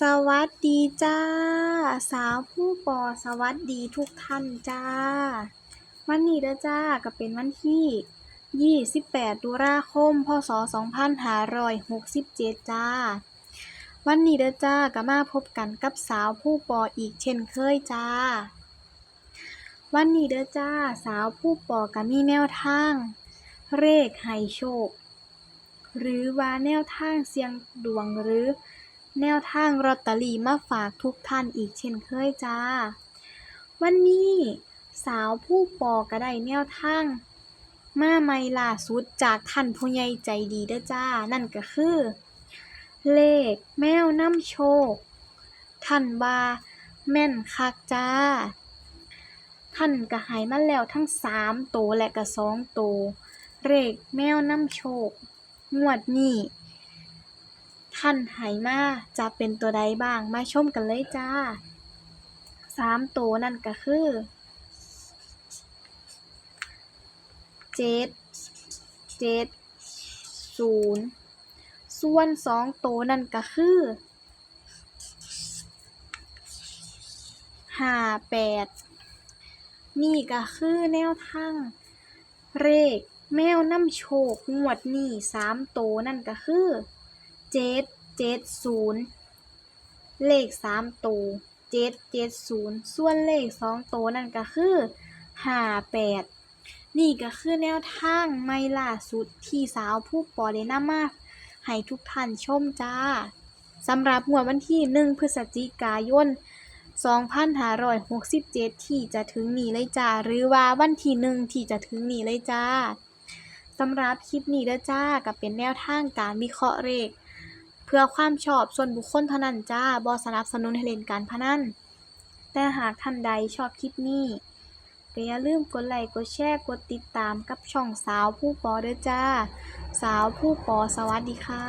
สวัสดีจ้า สาวผู้ปอสวัสดีทุกท่านจ้า วันนี้เด้อจ้าก็เป็นวันที่ 28ตุลาคม พศ 2567 จ้า วันนี้เด้อจ้าก็มาพบกันกับสาวผู้ปออีกเช่นเคยจ้า วันนี้เด้อจ้า สาวผู้ปอก็มีแนวทาง เลขให้โชค หรือว่าแนวทางเสียงดวงหรือ แนวทางลอตเตอรี่มาฝากทุกท่านอีกเช่นเคยจ้า วันนี้สาวผู้ปอก็ได้แนวทางมาใหม่ล่าสุดจากท่านผู้ใหญ่ใจดีเด้อจ้า นั่นก็คือ เลขแมวน้ำโชค ท่านว่าแม่นคักจ้า ท่านก็ให้มาแล้วทั้งสามโตวและก็สองโตวเลขแมวน้ำโชคงวดนี้ ท่านไหมาจะเป็นตัวใดบ้างมาชมกันเลยจ้าสามตัวนั่นก็คือเจ็ดเจ็ดศูนย์ส่วนสองตัวนั่นก็คือห้าแปดนี่ก็คือแนวทางเลขแมวน้ำโชคงวดนี้สามตัวนั่นก็คือ เจ็ดเจ็ดศูนย์เลขสามตัวเจ็ดเจ็ดศูนย์ส่วนเลขสองตัวนั่นก็คือห้าแปดนี่ก็คือแนวทางไม่ล่าสุดที่สาวผู้ปอได้นำมาให้ทุกท่านชมจ้าสำหรับงวดวันที่หนึ่งพฤศจิกายน 2567 ที่จะถึงนี้เลยจ้า หรือว่าวันที่หนึ่งที่จะถึงนี้เลยจ้าสำหรับคลิปนี้เด้อจ้าก็เป็นแนวทางการวิเคราะห์เลข เพื่อความชอบส่วนบุคคลเท่านั้นจ้าบ่สนับสนุนให้เล่นการพนันแต่หากท่านใดชอบคลิปนี้ก็อย่าลืมกดไลค์กดแชร์กดติดตามกับช่องสาวผู้ปอเด้อจ้า สาวผู้ปอสวัสดีค่ะ